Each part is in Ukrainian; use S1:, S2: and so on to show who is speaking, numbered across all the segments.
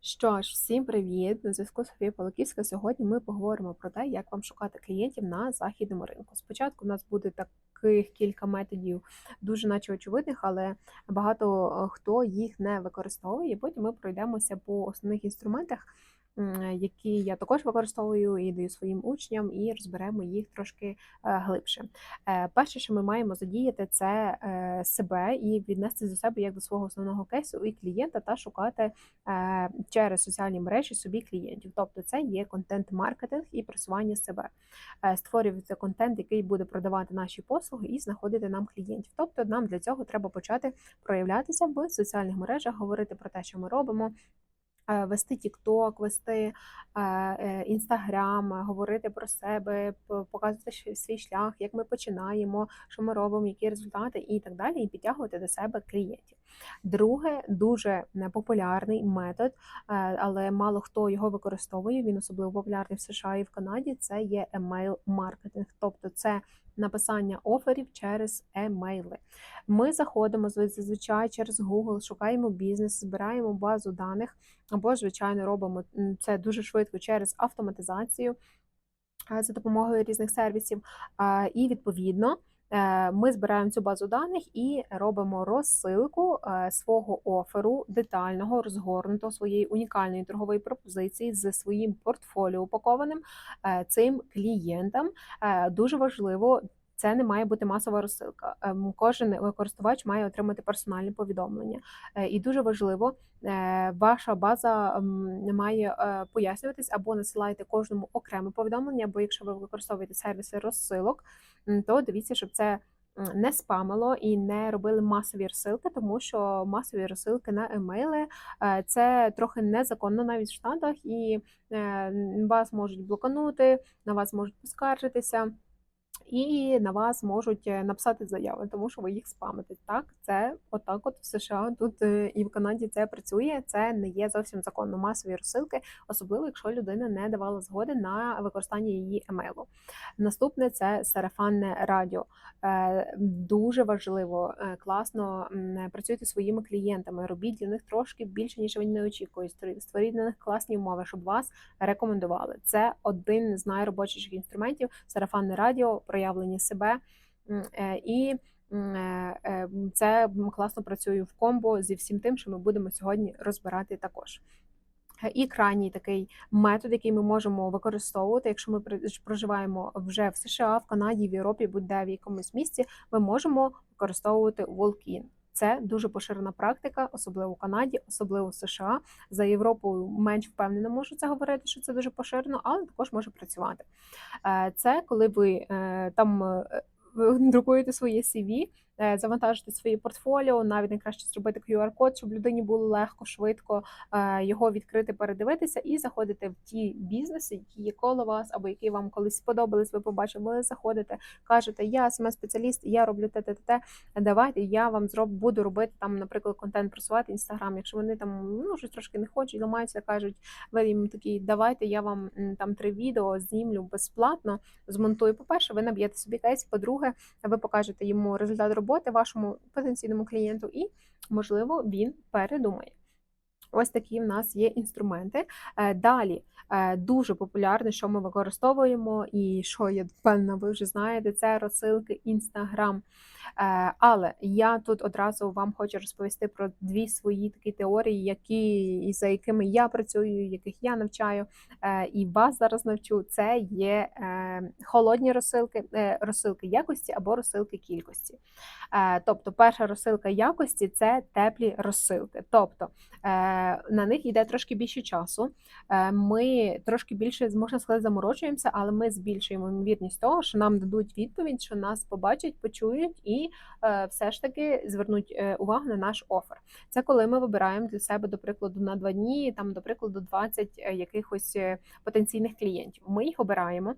S1: Що ж, всім привіт! На зв'язку Софія Полоківська. Сьогодні ми поговоримо про те, як вам шукати клієнтів на західному ринку. Спочатку у нас буде таких кілька методів, дуже наче очевидних, але багато е, хто їх не використовує. Потім ми пройдемося по основних інструментах, які я також використовую і даю своїм учням, і розберемо їх трошки е, глибше. Е, Перше, що ми маємо задіяти, це е, себе і віднести до себе як до свого основного кейсу і клієнта та шукати е, через соціальні мережі собі клієнтів. Тобто це є контент-маркетинг і просування себе. Е, Створюється контент, який буде продавати наші послуги і знаходити нам клієнтів. Тобто нам для цього треба почати проявлятися в соціальних мережах, говорити про те, що ми робимо. Е, Вести TikTok, вести Інстаграм, говорити про себе, показувати свій шлях, як ми починаємо, що ми робимо, які результати і так далі, і підтягувати до себе клієнтів. Друге, дуже е, популярний метод, е, але мало хто його використовує. Він особливо популярний в США і в Канаді. Це є емейл маркетинг, тобто це написання оферів через емейли. Ми заходимо зв- зазвичай через Google, шукаємо бізнес, збираємо базу даних, або звичайно робимо це дуже швидко через автоматизацію е, за допомогою різних сервісів. Е, І відповідно ми збираємо цю базу даних і робимо розсилку е, свого оферу детального, розгорнутого своєї унікальної торгової пропозиції з своїм портфоліо упакованим е, цим клієнтам. Е, Дуже важливо. Це не має бути масова розсилка. Ем, Кожен користувач має отримати персональне повідомлення. Е, І дуже важливо, е, ваша база ем, не має е, пояснюватись або насилаєте кожному окреме повідомлення, або якщо ви використовуєте сервіси розсилок, то дивіться, щоб це не спамило і не робили масові розсилки, тому що масові розсилки на емейли це трохи незаконно навіть в Штатах, і вас можуть блоканути, на вас можуть поскаржитися. І на вас можуть е, написати заяви, тому що ви їх спамите. Так, це отак, от в США тут е, і в Канаді це працює. Це не є зовсім законно масові розсилки, особливо якщо людина не давала згоди на використання її емейлу. Наступне це сарафанне радіо. Е, Дуже важливо, класно працюйте зі своїми клієнтами, робіть для них трошки більше, ніж вони не очікують. Створіть для них класні умови, щоб вас рекомендували. Це один з найробочіших інструментів сарафанне радіо, проявлення себе. Е, І е, е, це класно працює в комбо зі всім тим, що ми будемо сьогодні розбирати також. І крайній такий метод, який ми можемо використовувати, якщо ми проживаємо вже в США, в Канаді, в Європі, будь-де в якомусь місці, ми можемо використовувати walk-in. Це дуже поширена практика, особливо в Канаді, особливо в США. За Європу менш впевнено можу це говорити, що це дуже поширено, але також може працювати. Е, Це коли ви е, там е, друкуєте своє CV, е, завантажите своє портфоліо, навіть найкраще зробити QR-код, щоб людині було легко, швидко е, його відкрити, передивитися і заходите в ті бізнеси, які є коло вас, або які вам колись сподобались, ви побачили, заходите, кажете, я саме спеціаліст, я роблю те, те, те, те. Давайте я вам зроб буду робити там, наприклад, контент просувати інстаграм. Якщо вони там ну щось трошки не хочуть, ламаються, кажуть, ви їм такі, давайте я вам там три відео знімлю безплатно, змонтую. По-перше, ви наб'єте собі кейс. По-друге, ви покажете йому результат роботи вашому потенційному клієнту, і можливо він передумає. Ось такі в нас є інструменти. Е, Далі е, дуже популярне, що ми використовуємо, і що я певна, ви вже знаєте, це розсилки Instagram. Е, Але я тут одразу вам хочу розповісти про дві свої такі теорії, які за якими я працюю, яких я навчаю, е, і вас зараз навчу. Це є е, холодні розсилки, розсилки якості або розсилки кількості. Тобто, перша розсилка якості це теплі розсилки. Тобто на них йде трошки більше часу. Ми трошки більше можна сказати, заморочуємося, але ми збільшуємо ймовірність того, що нам дадуть відповідь, що нас побачать, почують і е, все ж таки звернуть е, увагу на наш офер. Це коли ми вибираємо для себе, до прикладу, на два дні, там, до прикладу, 20 е, якихось потенційних клієнтів. Ми їх обираємо.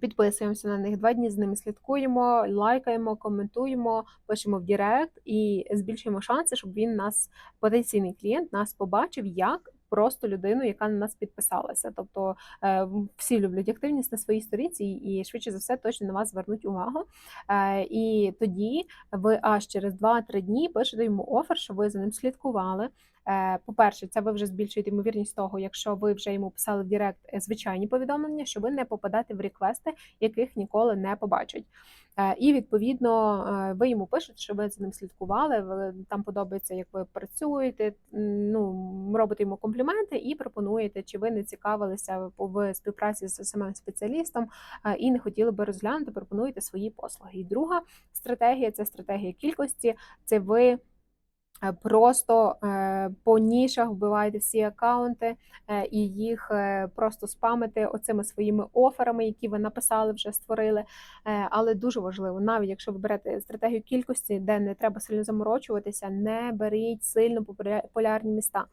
S1: Підписуємося на них два дні з ними слідкуємо, лайкаємо, коментуємо, пишемо в Директ і збільшуємо шанси, щоб він нас, потенційний клієнт, нас побачив як просто людину, яка на нас підписалася. Тобто е, всі люблять активність на своїй сторінці, і швидше за все точно на вас звернуть увагу. Е, І тоді ви аж через 2-3 дні пишете йому офер, що ви за ним слідкували. Е, По-перше, це ви вже збільшуєте ймовірність того, якщо ви вже йому писали в Директ звичайні повідомлення, що ви не попадете в реквести, яких ніколи не побачать. Е, І відповідно е, ви йому пишете, що ви за ним слідкували. ви- Там подобається, як ви працюєте. Ну робите йому компліменти і пропонуєте, чи ви не цікавилися в- співпраці з самим спеціалістом е, і не хотіли би розглянути, пропонуєте свої послуги. І друга стратегія це стратегія кількості. Це ви. Е, Просто е, по нішах вбиваєте всі акаунти е, і їх просто спамите оцими своїми оферами, які ви написали, вже створили. Але дуже важливо, навіть якщо ви берете стратегію кількості, де не треба сильно заморочуватися, не беріть сильно популя- популярні міста.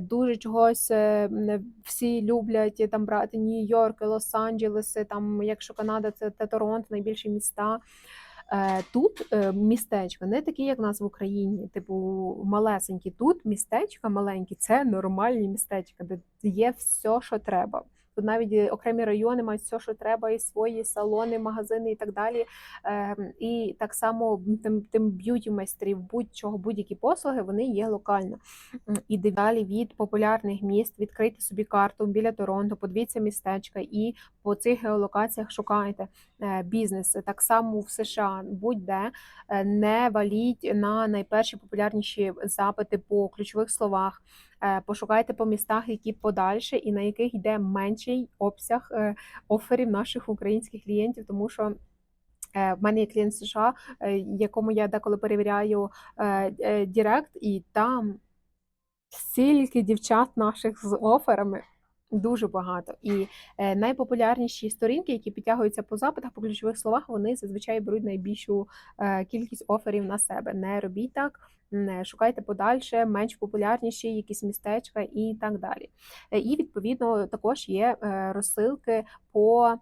S1: Дуже чогось всі люблять там брати Нью-Йорк, Лос-Анджелеси, там, якщо Канада, це Торонто, найбільші міста. Е, Тут містечко містечка не такі, як в нас в Україні, типу малесенькі. Тут містечка маленькі, це нормальні містечка, де є все, що треба. Тут навіть е, окремі райони мають все, що треба, і свої салони, магазини і так далі. Е, І так само тим, тим б'юті майстрів, будь-чого, будь-які послуги, вони є локально. І далі від популярних міст відкрийте собі карту біля Торонто, подивіться містечка і по цих геолокаціях шукайте е, бізнеси. Так само в США, будь-де е, не валіть на найперші популярніші запити по ключових словах. Е, Пошукайте по містах, які подальше, і на яких йде менший обсяг е, оферів наших українських клієнтів, тому що. е, В мене є клієнт США, якому я деколи перевіряю Директ, і там стільки дівчат наших з оферами. Дуже багато. І е, найпопулярніші сторінки, які підтягуються по запитах, по ключових словах, вони зазвичай беруть найбільшу е, кількість оферів на себе. Не робіть так, не шукайте подальше, менш популярніші якісь містечка і так далі. Е, І відповідно також є розсилки по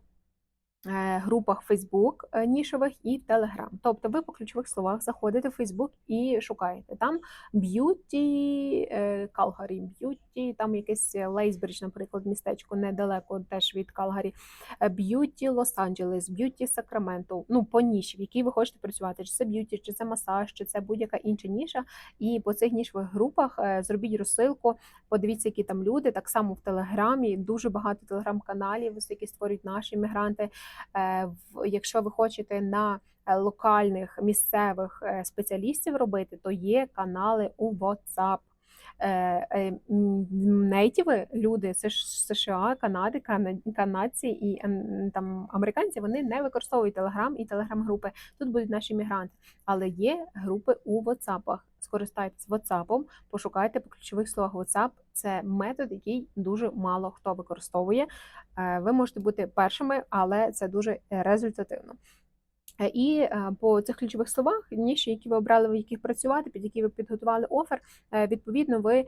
S1: групах Facebook е, нішових і в Telegram. Тобто ви по ключових словах заходите в Facebook і шукаєте там б'юті Калгарі, б'юті, там якесь Лейсбридж, наприклад, містечко недалеко теж від Калгарі, б'юті Лос-Анджелес, б'юті Сакраменто. Ну, по ніші, в якій ви хочете працювати, чи це б'юті, чи це масаж, чи це будь-яка інша ніша. І по цих нішових групах е, зробіть розсилку, подивіться, які там люди. Так само в Телеграмі дуже багато телеграм-каналів, які створюють наші мігранти. Е, Якщо ви хочете на е, локальних місцевих е, спеціалістів робити, то є канали у WhatsApp. Е, е, Нейтіви, люди США, Канади, Кана- канадці і ем, там американці, вони не використовують Телеграм і телеграм-групи. Тут будуть наші мігранти, але є групи у WhatsApp. Скористайтесь WhatsApp, пошукайте по ключових словах WhatsApp. Це метод, який дуже мало хто використовує. Е, Ви можете бути першими, але це дуже результативно. Е, І е, по цих ключових словах, ніші, які ви обрали, в яких працювати, під які ви підготували офер, е, відповідно, ви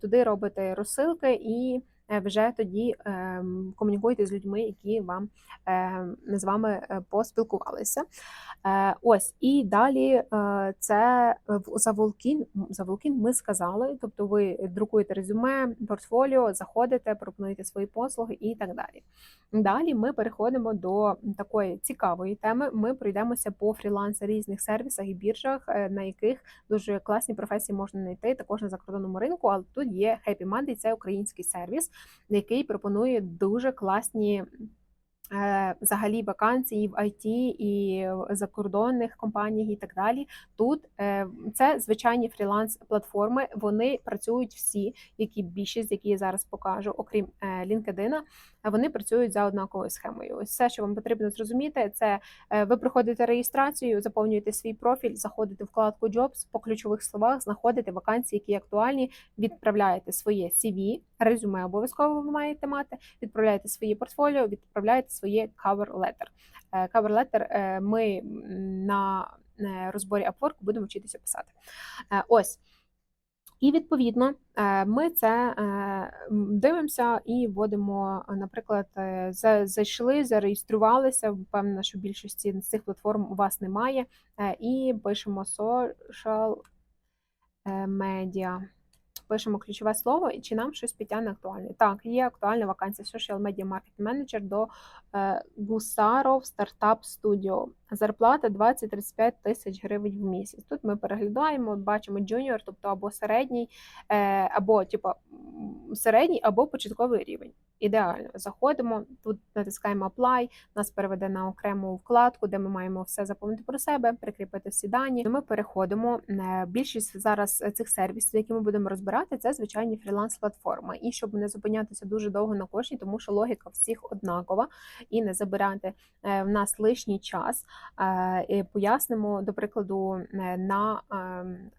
S1: туди робите розсилки і вже тоді ем, комунікуєте з людьми, які вам ем, з вами поспілкувалися. Ось і далі це за Волкін. За Волкін ми сказали. Тобто, ви друкуєте резюме, портфоліо, заходите, пропонуєте свої послуги і так далі. Далі ми переходимо до такої цікавої теми. Ми пройдемося по фріланс різних сервісах і біржах, е, на яких дуже класні професії можна знайти також на закордонному ринку. Але тут є Happy Monday, це український сервіс, який пропонує дуже класні. Е, Взагалі вакансії в IT і закордонних компаніях і так далі. Тут е, це звичайні фріланс-платформи. Вони працюють всі, які більшість, які я зараз покажу, окрім е, LinkedIn, вони працюють за однаковою схемою. Ось все, що вам потрібно зрозуміти, це ви проходите реєстрацію, заповнюєте свій профіль, заходите в вкладку Jobs, по ключових словах, знаходите вакансії, які актуальні, відправляєте своє CV, резюме обов'язково ви маєте мати, відправляєте своє портфоліо, відправляєте своє cover letter. Е, Cover letter е, ми на е, розборі Upwork будемо вчитися писати. Ось. І відповідно ми це дивимося і вводимо, наприклад, зайшли, зареєструвалися. Впевнена, що більшості з цих платформ у вас немає. І пишемо social media. Пишемо ключове слово, і чи нам щось підтягне актуальне. Так, є актуальна вакансія Social Media Market Manager до е, Gusarov Startup Studio. Зарплата 20-35 тисяч гривень в місяць. Тут ми переглядаємо, бачимо junior, тобто або середній, е, або типу, середній, або початковий рівень. Ідеально. Заходимо, тут натискаємо Apply, нас переведе на окрему вкладку, де ми маємо все заповнити про себе, прикріпити всі дані. Ми переходимо. Е, Більшість зараз цих сервісів, які ми будемо розбирати, це звичайні фріланс-платформи. І щоб не зупинятися дуже довго на кожній, тому що логіка всіх однакова, і не забирати е, в нас лишній час. Е, Пояснимо, до прикладу, е, на ем,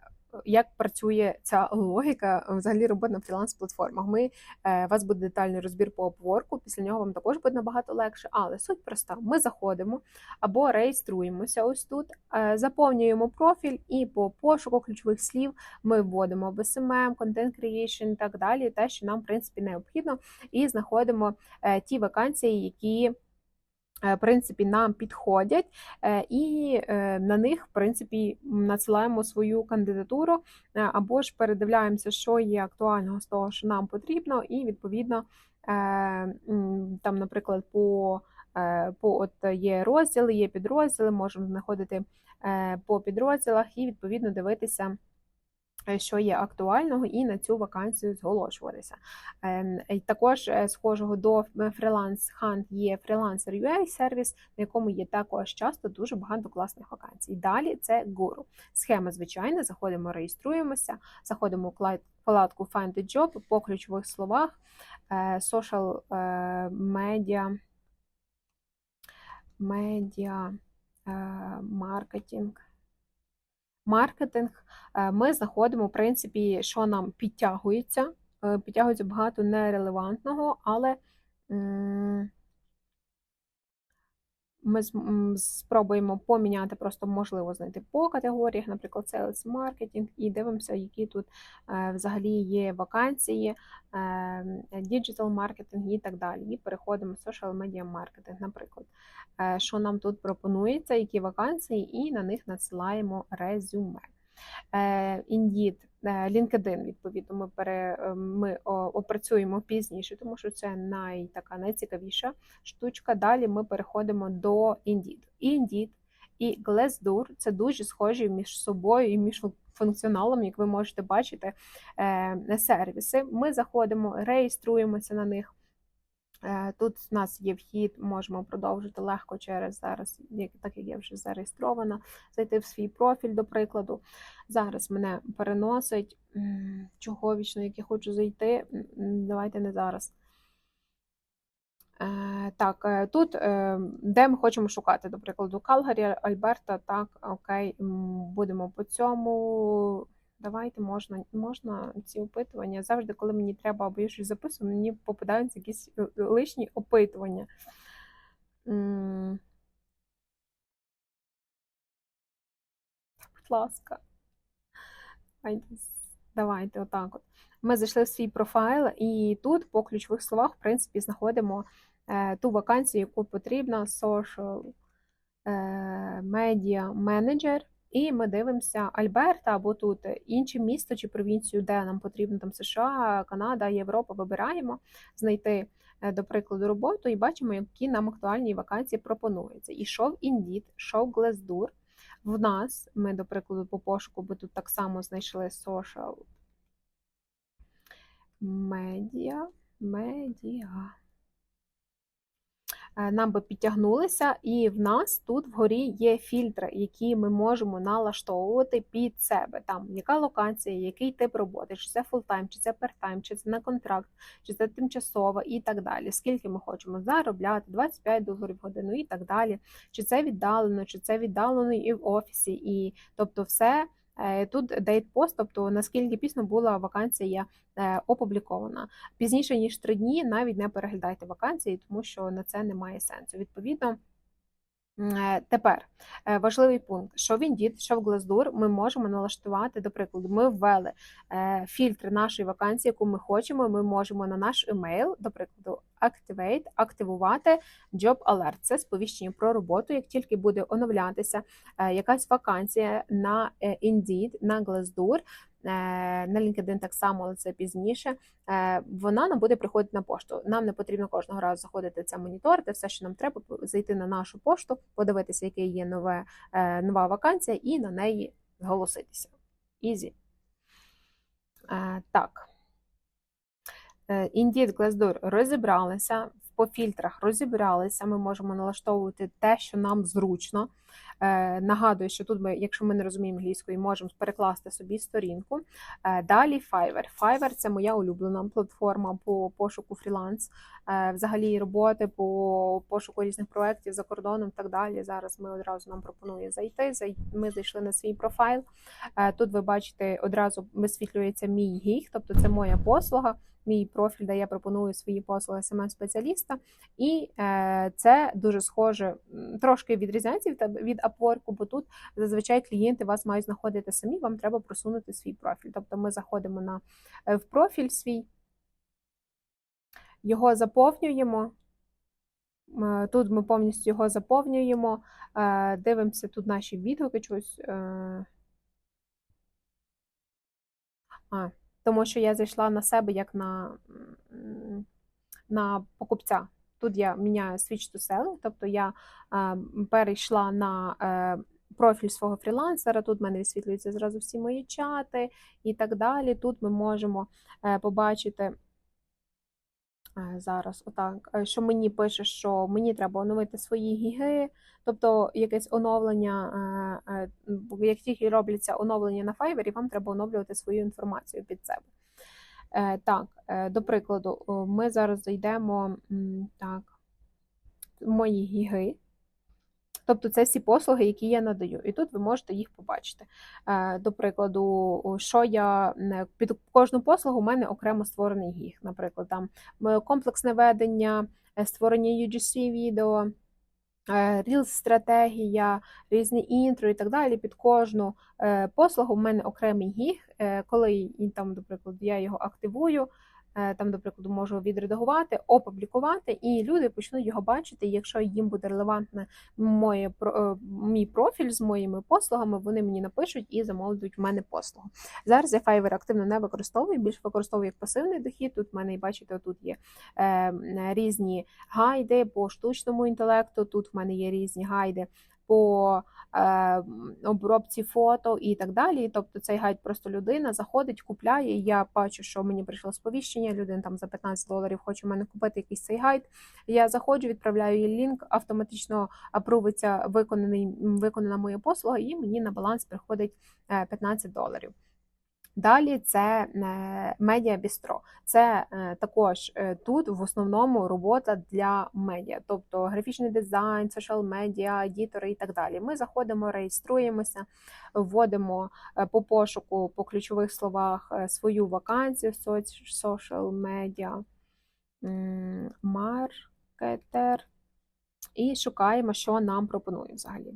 S1: як працює ця логіка взагалі роботи на фріланс-платформах. Ми е, вас буде детальний розбір по обворку. Після нього вам також буде набагато легше. Але суть проста: ми заходимо або реєструємося ось тут, е, заповнюємо профіль, і по пошуку ключових слів ми вводимо в SMM, Content Creation і так далі. Те, що нам в принципі необхідно, і знаходимо е, ті вакансії, які. Е, В принципі, нам підходять, е, і е, на них, в принципі, надсилаємо свою кандидатуру, або ж передивляємося, що є актуального з того, що нам потрібно, і відповідно там, наприклад, по, по от є розділи, є підрозділи, можемо знаходити по підрозділах і відповідно дивитися. Е, Що є актуального, і на цю вакансію зголошуватися. Ем, Також е, схожого до Freelance Hunt є Freelancer UA сервіс, на якому є також часто дуже багато класних вакансій. Далі це Guru. Схема звичайна. Заходимо, реєструємося, заходимо у вклад- вкладку Find a Job по ключових словах, е, social е, media, медіа, е, маркетинг. Маркетинг Е, ми знаходимо, в принципі, що нам підтягується. Е, Підтягується багато нерелевантного, але ми спробуємо поміняти, просто можливо знайти по категоріях, наприклад, sales маркетинг, і дивимося, які тут е, взагалі є вакансії, діджитал маркетинг і так далі. І переходимо в social media маркетинг, наприклад. Е, Що нам тут пропонується, які вакансії, і на них надсилаємо резюме. Е, Indeed, е, LinkedIn, відповідно, ми пере, е, ми опрацюємо пізніше, тому що це най, така найцікавіша штучка. Далі ми переходимо до Indeed. Indeed і Glassdoor – це дуже схожі між собою і між функціоналом, як ви можете бачити, сервіси. Ми заходимо, реєструємося на них. Е, Тут у нас є вхід, можемо продовжити легко через зараз, так як я вже зареєстрована, зайти в свій профіль, до прикладу. Зараз мене переносить. Чого вічно, як я хочу зайти? Давайте не зараз. Е, Так, е, тут, де ми хочемо шукати, до прикладу, Калгарі, Альберта, так, окей, будемо по цьому. Давайте можна, можна ці опитування. Завжди, коли мені треба або я щось записую, мені попадаються якісь е, лишні опитування. Будь ласка. Давайте, отак от. Ми зайшли в свій профайл, і тут по ключових словах, в принципі, знаходимо е, ту вакансію, яку потрібно, social е, media manager. І ми дивимося Альберта або тут інше місто чи провінцію, де нам потрібно там США, Канада, Європа. Вибираємо знайти, е, до прикладу, роботу і бачимо, які нам актуальні вакансії пропонуються. І шов Indeed, шов Glassdoor. В нас ми, до прикладу, по пошуку би тут так само знайшли social media, media. Е, Нам би підтягнулися, і в нас тут вгорі є фільтри, які ми можемо налаштовувати під себе. Там яка локація, який тип роботи, чи це фултайм, чи це партайм, чи це на контракт, чи це тимчасово і так далі. Скільки ми хочемо заробляти, 25 доларів в годину і так далі. Чи це віддалено, чи це віддалено і в офісі, і тобто все. Е, Тут дейт пост, тобто наскільки пізно була вакансія е, опублікована. Пізніше ніж три дні навіть не переглядайте вакансії, тому що на це немає сенсу. Відповідно. е, Тепер е, важливий пункт, що в Indeed, що в Glassdoor ми можемо налаштувати, до прикладу, ми ввели фільтри нашої вакансії, яку ми хочемо. Ми можемо на наш емейл, до прикладу, Activate – активувати Job Alert. Це сповіщення про роботу. Як тільки буде оновлятися е, якась вакансія на е, Indeed, на Glassdoor, е, на LinkedIn так само, але це пізніше. Вона нам буде приходити на пошту. Нам не потрібно кожного разу заходити це моніторити. Все, що нам треба, зайти на нашу пошту, подивитися, яке є нове, нова вакансія, і на неї зголоситися. Ізі. Так. Е, Indeed, Glassdoor розібралися, по фільтрах розібралися. Ми можемо налаштовувати те, що нам зручно. Е, Нагадую, що тут ми, якщо ми не розуміємо англійської, можемо перекласти собі сторінку. Е, Далі Fiverr. Fiverr – це моя улюблена платформа по пошуку фріланс, е, взагалі роботи по пошуку різних проєктів за кордоном і так далі. Зараз ми одразу нам пропонує зайти. Зай- Ми зайшли на свій профайл. Тут ви бачите, одразу висвітлюється мій гіг, тобто це моя послуга. Мій профіль, де я пропоную свої послуги smm спеціаліста і е, це дуже схоже, трошки відрізняється від, від Upwork, бо тут зазвичай клієнти вас мають знаходити самі, вам треба просунути свій профіль. Тобто ми заходимо на, е, в профіль свій, його заповнюємо. Е, Тут ми повністю його заповнюємо, е, дивимося тут наші відгуки чогось. А, тому що я зайшла на себе як на, на покупця. Тут я міняю switch to selling, тобто я е, перейшла на е, профіль свого фрілансера. Тут в мене висвітлюються зразу всі мої чати і так далі. Тут ми можемо е, побачити. Зараз, отак, що мені пише, що мені треба оновити свої гіги, тобто якесь оновлення, як тільки робляться оновлення на Fiverr, вам треба оновлювати свою інформацію під себе. Е, Так, е, до прикладу, ми зараз зайдемо так, в мої гіги. Тобто це всі послуги, які я надаю, і тут ви можете їх побачити. Е, До прикладу, що я під кожну послугу у мене окремо створений гіг. Наприклад, там комплексне ведення, створення UGC відео, Reels стратегія, різні інтро і так далі. Під кожну е, послугу в мене окремий гіг. Е, Коли там, наприклад, я його активую, е, там, до прикладу, можу відредагувати, опублікувати, і люди почнуть його бачити. Якщо їм буде релевантне моє е, мій профіль з моїми послугами, вони мені напишуть і замовлять в мене послугу. Зараз я Fiverr активно не використовую, більше використовую як пасивний дохід. Тут в мене, і бачите, тут є е, різні гайди по штучному інтелекту. Тут в мене є різні гайди по е, обробці фото і так далі. Тобто цей гайд просто людина заходить, купляє. Я бачу, що мені прийшло сповіщення. Людина там за 15 доларів хоче в мене купити якийсь цей гайд. Я заходжу, відправляю їй лінк, автоматично апрувиться виконаний виконана моя послуга, і мені на баланс приходить е, 15 доларів. Далі це е, медіа бістро. Це е, також е, тут в основному робота для медіа, тобто графічний дизайн, соціал медіа, едітори і так далі. Ми заходимо, реєструємося, вводимо по пошуку по ключових словах свою вакансію соціал медіа, маркетер і шукаємо, що нам пропонує взагалі.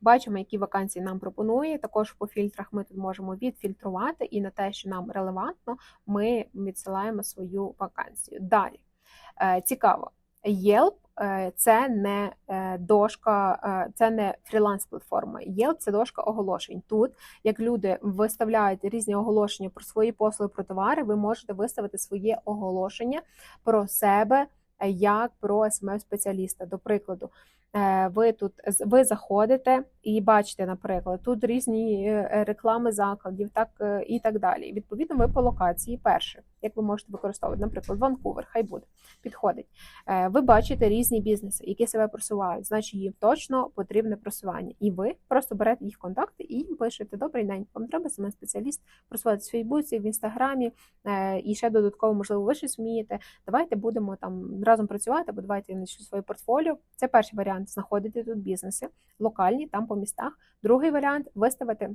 S1: Бачимо, які вакансії нам пропонує. Також по фільтрах ми тут можемо відфільтрувати, і на те, що нам релевантно, ми відсилаємо свою вакансію. Далі Е, цікаво, Yelp е, це не е, дошка, це не фріланс-платформа. Yelp – це дошка оголошень. Тут, як люди виставляють різні оголошення про свої послуги, про товари, ви можете виставити своє оголошення про себе як про СММ-спеціаліста. До прикладу, ви тут ви заходите і бачите, наприклад, тут різні е, реклами закладів, так е, і так далі. Відповідно, ви по локації перше, як ви можете використовувати, наприклад, Ванкувер, хай буде підходить. Е, Ви бачите різні бізнеси, які себе просувають, значить їм точно потрібне просування. І ви просто берете їх контакти і їм пишете: Добрий день, вам треба саме спеціаліст просуватися в Фейсбуці, в інстаграмі, е, і ще додатково, можливо, ви щось вмієте. Давайте будемо там разом працювати, або давайте я начну своє портфоліо. Це перший варіант знаходити тут бізнеси локальні, там по містах. Другий варіант виставити.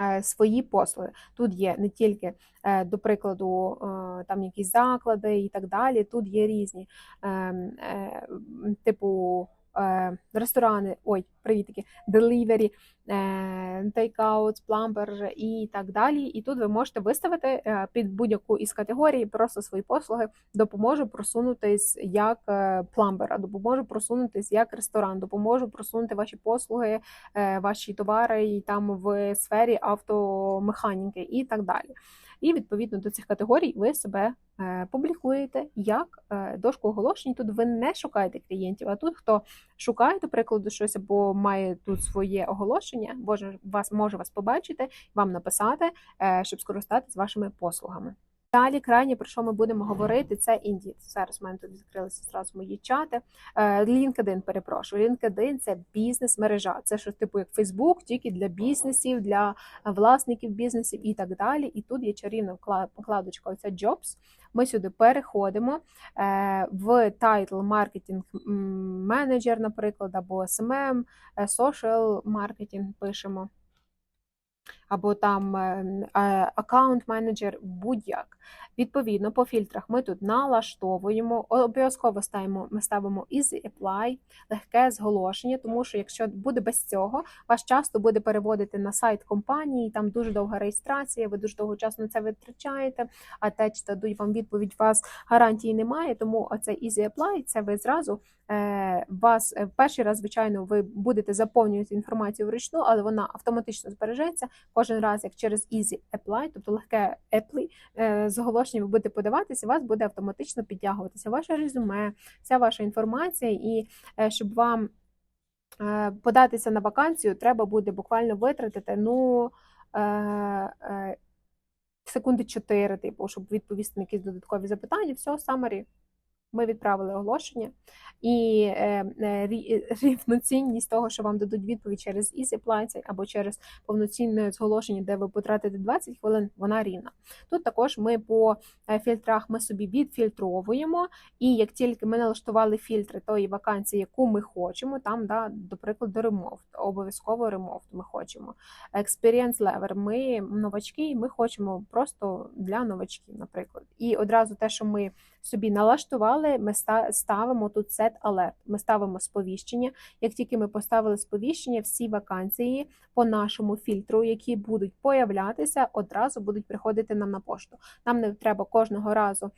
S1: е, Свої послуги тут є не тільки е, до прикладу, е, там якісь заклади і так далі. Тут є різні, ем, типу ресторани, ой, привітки, delivery, е, takeout, plumber і так далі. І тут ви можете виставити е, під будь-яку із категорій просто свої послуги. Допоможу просунутись як е, пламбера, допоможу просунутись як ресторан, допоможу просунути ваші послуги, е, ваші товари і там в сфері автомеханіки і так далі. І відповідно до цих категорій ви себе е, публікуєте як е, дошку оголошень. Тут ви не шукаєте клієнтів, а тут хто шукає, до прикладу, щось або має тут своє оголошення, може вас може вас побачити, вам написати, е, щоб скористатися вашими послугами. Далі крайнє, про що ми будемо говорити, це Indeed. Зараз в мене тут відкрилися зразу мої чати. Е, LinkedIn, перепрошую. LinkedIn – це бізнес-мережа. Це що типу як Facebook, тільки для бізнесів, для власників бізнесів і так далі. І тут є чарівна вкладочка оця Jobs. Ми сюди переходимо е, в title Marketing Manager, наприклад, або SMM, е, Social Marketing пишемо або там аккаунт менеджер, будь-як. Відповідно, по фільтрах ми тут налаштовуємо, обов'язково ставимо, ми ставимо Easy Apply, легке зголошення, тому що якщо буде без цього, вас часто буде переводити на сайт компанії, там дуже довга реєстрація, ви дуже довго часу на це витрачаєте, а те, чи дадуть вам відповідь, у вас гарантії немає, тому оцей Easy Apply, це ви зразу е, вас е, перший раз, звичайно, ви будете заповнювати інформацію вручну, але вона автоматично збережеться кожен раз, як через Easy Apply, тобто легке Apply, е, з оголошенням ви будете подаватися, у вас буде автоматично підтягуватися ваше резюме, вся ваша інформація, і е, щоб вам е, податися на вакансію, треба буде буквально витратити ну, секунди 4, типу, щоб відповісти на якісь додаткові запитання. Все, summary. Ми відправили оголошення, і е, е, рі- рівноцінність того, що вам дадуть відповідь через EasyPlace або через повноцінне зголошення, де ви потратите 20 хвилин, вона рівна. Тут також ми по е, фільтрах ми собі відфільтровуємо, і як тільки ми налаштували фільтри тої вакансії, яку ми хочемо, там, да, до прикладу, ремовт, обов'язково ремовт ми хочемо. Experience level, ми новачки, ми хочемо просто для новачків, наприклад. І одразу те, що ми собі налаштували, ми ставимо тут set alert. Ми ставимо сповіщення. Як тільки ми поставили сповіщення, всі вакансії по нашому фільтру, які будуть появлятися, одразу будуть приходити нам на пошту. Нам не треба кожного разу.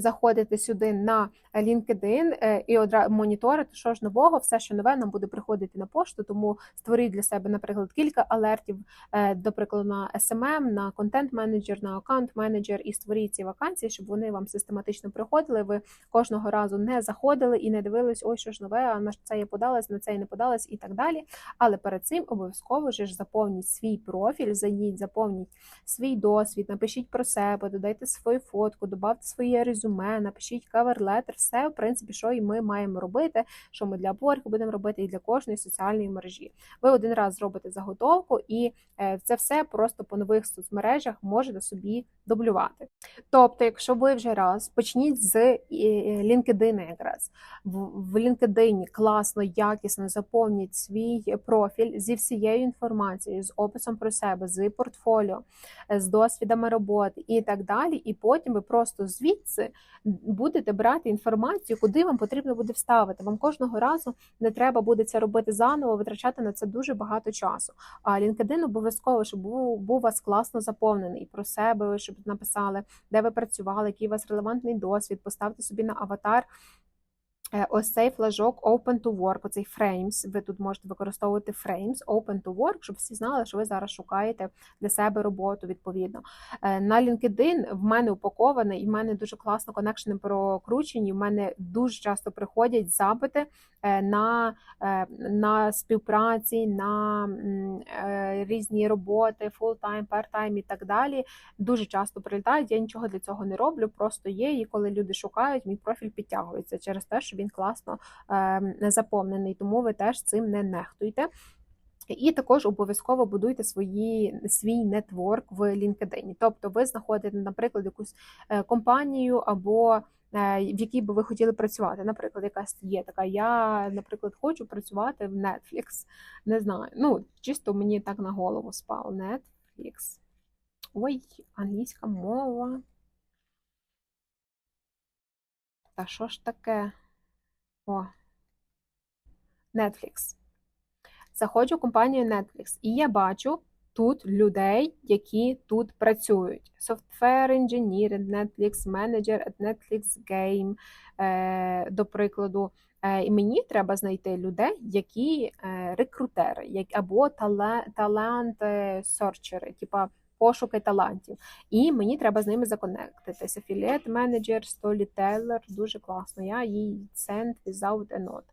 S1: Заходити сюди на LinkedIn е, і одразу моніторити, що ж нового, все, що нове, нам буде приходити на пошту. Тому створіть для себе, наприклад, кілька алертів, е, до прикладу, на SMM, на контент менеджер, на аккаунт менеджер, і створіть ці вакансії, щоб вони вам систематично приходили. Ви кожного разу не заходили і не дивились, ой, що ж нове, а на це я подалась, на це я не подалась, і так далі. Але перед цим обов'язково ж заповніть свій профіль, зайдіть, заповніть свій досвід, напишіть про себе, додайте свою фотку, додавте своє резюме, напишіть каверлетер, все, в принципі, що і ми маємо робити, що ми для Upwork будемо робити і для кожної соціальної мережі. Ви один раз зробите заготовку, і е, це все просто по нових соцмережах можете собі дублювати. Тобто, якщо ви вже раз почніть з е, LinkedIn якраз в LinkedIn класно, якісно заповніть свій профіль зі всією інформацією, з описом про себе, з портфоліо, з досвідами роботи і так далі. І потім ви просто звідси будете брати інформацію, куди вам потрібно буде вставити. Вам кожного разу не треба буде це робити заново, витрачати на це дуже багато часу. А LinkedIn обов'язково, щоб був у вас класно заповнений про себе, щоб написали, де ви працювали, який у вас релевантний досвід, поставте собі на аватар. Е, Ось цей флажок Open to Work, оцей Frames, ви тут можете використовувати Frames, Open to Work, щоб всі знали, що ви зараз шукаєте для себе роботу відповідно. Е, На LinkedIn в мене упакований, і в мене дуже класно коннекшени прокручені. В мене дуже часто приходять запити е, на, на співпраці, на різні роботи, full-time, part-time і так далі. Дуже часто прилітають. Я нічого для цього не роблю, просто є. І коли люди шукають, мій профіль підтягується через те, що він класно е, заповнений. Тому ви теж цим не нехтуйте. І також обов'язково будуйте свої, свій нетворк в LinkedIn. Тобто ви знаходите, наприклад, якусь е, компанію або е, в якій би ви хотіли працювати. Наприклад, якась є така. Я, наприклад, хочу працювати в Netflix. Не знаю. Ну, чисто мені так на голову спав. Netflix. Ой, англійська мова. Та що ж таке? О. Netflix. Заходжу в компанію Netflix, і я бачу тут людей, які тут працюють. Software engineer, Netflix Manager, Netflix Game, е, до прикладу. Е, І мені треба знайти людей, які е, рекрутери, або тале- талант-сорчери, типа пошуки талантів. І мені треба з ними законектитись. Affiliate менеджер, Storyteller, дуже класно. Я їй send without a note.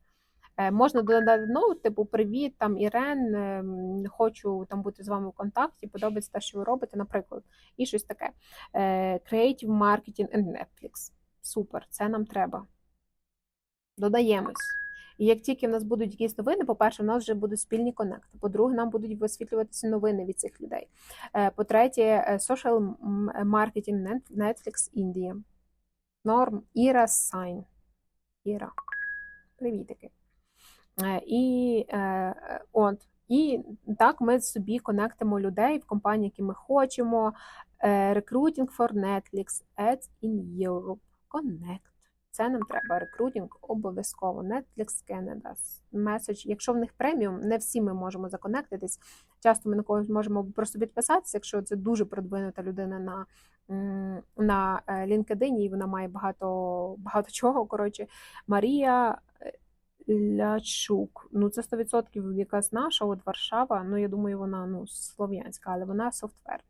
S1: Е, Можна додати ноут, типу, привіт, там Ірен, ем, хочу там бути з вами в контакті, подобається те, що ви робите, наприклад, і щось таке. Е, Creative Marketing and Netflix. Супер, це нам треба. Додаємось. І як тільки в нас будуть якісь новини, по-перше, у нас вже будуть спільні конекти. По-друге, нам будуть висвітлюватися новини від цих людей. Е, По-третє, е, social marketing Netflix Індія. Норм Іра Сайн. Іра. Привітики. Е, І от. І так ми собі конектимо людей в компанії, які ми хочемо. Recruiting for Netflix, Ads in Europe, Connect. Це нам треба. Рекрутинг обов'язково. Netflix Canada. Меседж. Якщо в них преміум, не всі ми можемо законектитись. Часто ми на когось можемо просто підписатися, якщо це дуже продвинута людина на, на е, LinkedIn, і вона має багато, багато чого. Коротше, Марія е, Лячук. Ну, це 100% якась наша, от Варшава. Ну, я думаю, вона ну, слов'янська, але вона софтвер.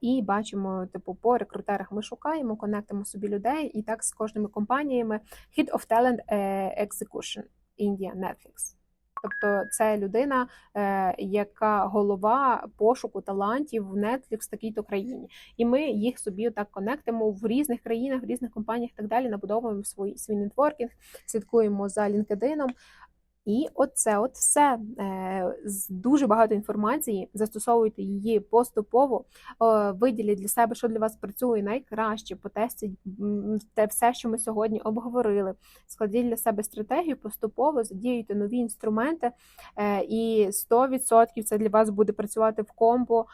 S1: І бачимо, типу, по рекрутерах ми шукаємо, конектимо собі людей, і так з кожними компаніями. Head of Talent е, Execution India Netflix. Тобто це людина, е, яка голова пошуку талантів в Netflix в такій-то країні. І ми їх собі так конектимо в різних країнах, в різних компаніях і так далі, набудовуємо свій, свій нетворкінг, слідкуємо за LinkedIn. І оце от все Е, дуже багато інформації. Застосовуйте її поступово, е, виділіть для себе, що для вас працює найкраще, потестіть те все, що ми сьогодні обговорили. Складіть для себе стратегію, поступово задіюйте нові інструменти, е, і 100% це для вас буде працювати в комбо.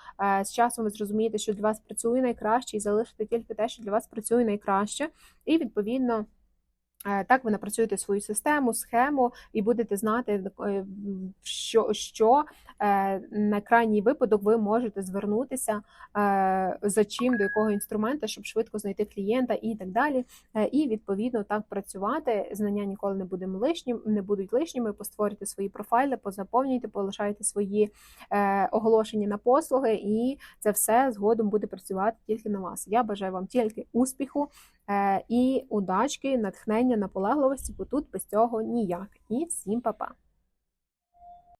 S1: З часом ви зрозумієте, що для вас працює найкраще, і залишите тільки те, що для вас працює найкраще, і відповідно. Е, Так, ви напрацюєте свою систему, схему і будете знати, що, що е, на крайній випадок ви можете звернутися е, за чим, до якого інструмента, щоб швидко знайти клієнта і так далі. І відповідно так працювати. Знання ніколи не будемо лишнім, не будуть лишніми. Постворюйте свої профайли, позаповнюйте, полишайте свої оголошення на послуги, і це все згодом буде працювати тільки на вас. Я бажаю вам тільки успіху. Е, і удачки, натхнення, наполегливості, бо тут без цього ніяк. І всім па-па!